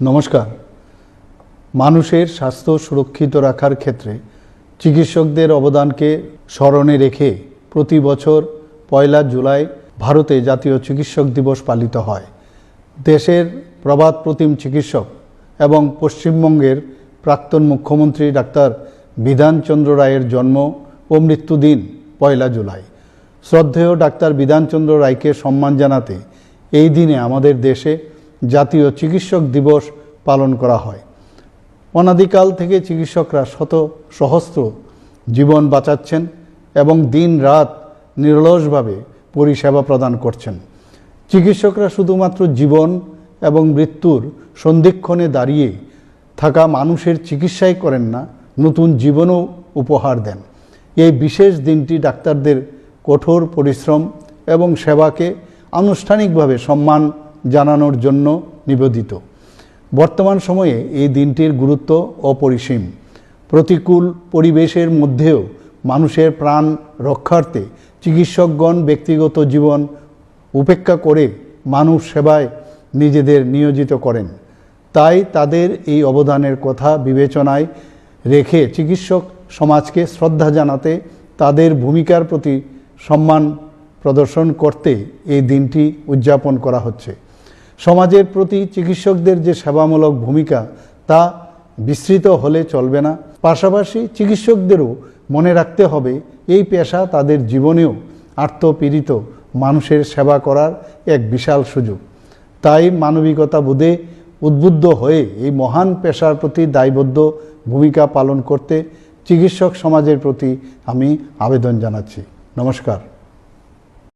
নমস্কার। মানুষের স্বাস্থ্য সুরক্ষিত রাখার ক্ষেত্রে চিকিৎসকদের অবদানকে স্মরণে রেখে প্রতি বছর পয়লা জুলাই ভারতে জাতীয় চিকিৎসক দিবস পালিত হয়। দেশের প্রবাদ প্রতিম চিকিৎসক এবং পশ্চিমবঙ্গের প্রাক্তন মুখ্যমন্ত্রী ডাক্তার বিধানচন্দ্র রায়ের জন্ম ও মৃত্যুদিন পয়লা জুলাই। শ্রদ্ধেয় ডাক্তার বিধানচন্দ্র রায়কে সম্মান জানাতে এই দিনে আমাদের দেশে জাতীয় চিকিৎসক দিবস পালন করা হয়। অনাদিকাল থেকে চিকিৎসকরা শত সহস্র জীবন বাঁচাচ্ছেন এবং দিন রাত নিরলসভাবে পরিষেবা প্রদান করছেন। চিকিৎসকরা শুধুমাত্র জীবন এবং মৃত্যুর সন্ধিক্ষণে দাঁড়িয়ে থাকা মানুষের চিকিৎসাই করেন না, নতুন জীবনও উপহার দেন। এই বিশেষ দিনটি ডাক্তারদের কঠোর পরিশ্রম এবং সেবাকে আনুষ্ঠানিকভাবে সম্মান জানানোর জন্য নিবেদিত। বর্তমান সময়ে এই দিনটির গুরুত্ব অপরিসীম। প্রতিকূল পরিবেশের মধ্যেও মানুষের প্রাণ রক্ষার্থে চিকিৎসকগণ ব্যক্তিগত জীবন উপেক্ষা করে মানুষ সেবায় নিজেদের নিয়োজিত করেন। তাই তাদের এই অবদানের কথা বিবেচনায় রেখে চিকিৎসক সমাজকে শ্রদ্ধা জানাতে তাদের ভূমিকার প্রতি সম্মান প্রদর্শন করতে এই দিনটি উদযাপন করা হচ্ছে। সমাজের প্রতি চিকিৎসকদের যে সেবামূলক ভূমিকা, তা বিস্তৃত হলে চলবে না। পাশাপাশি চিকিৎসকদেরও মনে রাখতে হবে, এই পেশা তাদের জীবনেও আত্মপীড়িত মানুষের সেবা করার এক বিশাল সুযোগ। তাই মানবিকতা বোধে উদ্বুদ্ধ হয়ে এই মহান পেশার প্রতি দায়বদ্ধ ভূমিকা পালন করতে চিকিৎসক সমাজের প্রতি আমি আবেদন জানাচ্ছি। নমস্কার।